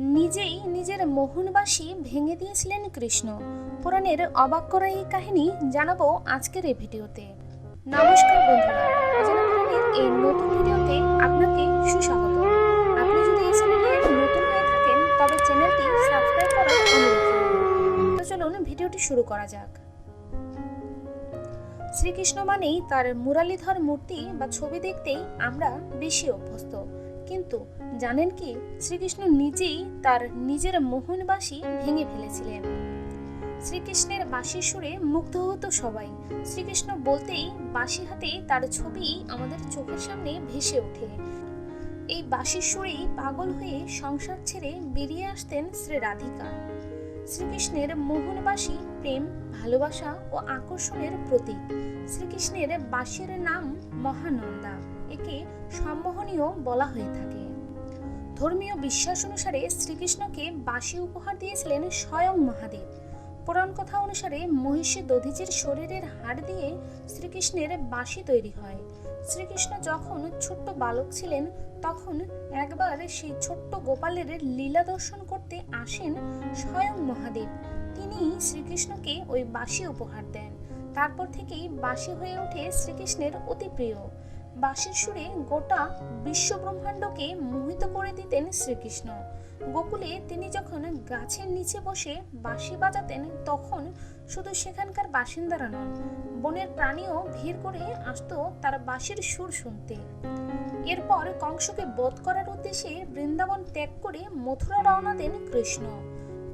নিজেই নিজের মোহনবাসী ভেঙে দিয়েছিলেন কৃষ্ণ। পুরাণের অবাক করা এই কাহিনী জানাব আজকের এই ভিডিওতে। নমস্কার বন্ধুরা এই নতুন ভিডিওতে আপনাকে সুস্বাগত। আপনি যদি এই চ্যানেলে নতুন হয়ে থাকেন, তবে চ্যানেলটি সাবস্ক্রাইব করার তো চলুন ভিডিওটি শুরু করা যাক। শ্রীকৃষ্ণ মানেই তার মুরালিধর মূর্তি বা ছবি দেখতেই আমরা বেশি অভ্যস্ত। কিন্তু জানেন কি, শ্রীকৃষ্ণ নিজেই তার নিজের মোহনবাসী ভেঙে ফেলেছিলেন। শ্রীকৃষ্ণের বাঁশির সুরে মুগ্ধ হতো সবাই। শ্রীকৃষ্ণ বলতেই বাঁশি হাতে তার ছবি আমাদের চোখের সামনে ভেসে ওঠে। এই বাঁশির সুরেই পাগল হয়ে সংসার ছেড়ে বেরিয়ে আসতেন শ্রী রাধিকা শ্রীকৃষ্ণের মোহনবাসী প্রেম, ভালোবাসা ও আকর্ষণের প্রতীক। শ্রীকৃষ্ণের বাসের নাম মহানন্দা। একে সম্মোহনীয় বলা হয়ে থাকে। ধর্মীয় বিশ্বাস অনুসারে শ্রীকৃষ্ণকে বাসী উপহার দিয়েছিলেন স্বয়ং মহাদেব। পুরাণ কথা অনুসারে মহিষী দধিচির শরীরের হাড় দিয়ে শ্রীকৃষ্ণের বাঁশি তৈরি হয়। শ্রীকৃষ্ণ যখন ছোট্ট বালক ছিলেন, তখন একবার সেই ছোট্ট গোপালের লীলা দর্শন করতে আসেন স্বয়ং মহাদেব। তিনি শ্রীকৃষ্ণকে ওই বাঁশি উপহার দেন। তারপর থেকেই বাঁশি হয়ে ওঠে শ্রীকৃষ্ণের অতি প্রিয়। বাঁশির সুরে গোটা বিশ্ব ব্রহ্মাণ্ডকে মোহিত করে দিতেন শ্রীকৃষ্ণ। গোকুলে তিনি যখন গাছের নিচে বসে বাঁশি বাজাতেন, তখন শুধু সেখানকার বাসিন্দারা নন, বনের প্রাণীও ভিড় করে আসতো তার বাঁশির সুর শুনতে। এরপর কংসকে বধ করার উদ্দেশ্যে বৃন্দাবন ত্যাগ করে মথুরা রওনা দেন কৃষ্ণ।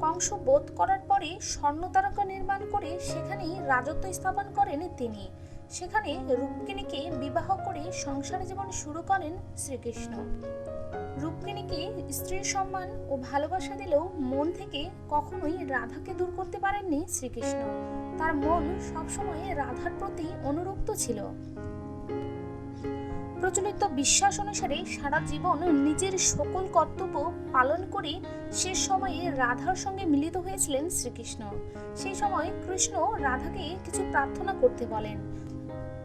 কংস বোধ করার পরে স্বর্ণ তারকা নির্মাণ করে সেখানেই রাজত্ব স্থাপন করেন তিনি। সেখানে রুক্মিণীকে বিবাহ করে সংসার জীবন শুরু করেন শ্রীকৃষ্ণ। রুক্মিণীকে স্ত্রীর সম্মান ও ভালোবাসা দিলেও মন থেকে কখনোই রাধাকে দূর করতে পারেননি শ্রীকৃষ্ণ। তার মন সবসময় রাধার প্রতি অনুরক্ত ছিল। প্রচলিত বিশ্বাস অনুসারে সারা জীবন নিজের সকল কর্তব্য পালন করে শেষ সময়ে রাধার সঙ্গে মিলিত হয়েছিলেন শ্রীকৃষ্ণ। সেই সময় কৃষ্ণ রাধাকে কিছু প্রার্থনা করতে বলেন।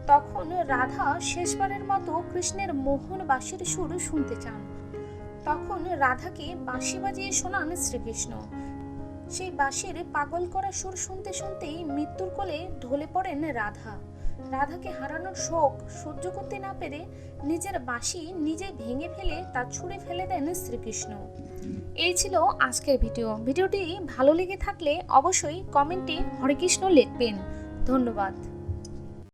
তখন রাধা শেষবারের মতো কৃষ্ণের মোহন বাঁশির সুর শুনতে চান। তখন রাধাকে বাঁশি বাজিয়ে শোনান শ্রীকৃষ্ণ। সেই বাঁশির পাগল করা সুর শুনতে শুনতেই মৃত্যুর কোলে ঢলে পড়েন রাধা। রাধাকে হারানোর শোক সহ্য করতে না পেরে নিজের বাঁশি নিজে ভেঙে ফেলে তা ছুঁড়ে ফেলে দেন শ্রীকৃষ্ণ। এই ছিল আজকের ভিডিও। ভিডিওটি ভালো লেগে থাকলে অবশ্যই কমেন্টে হরে কৃষ্ণ লিখবেন। ধন্যবাদ।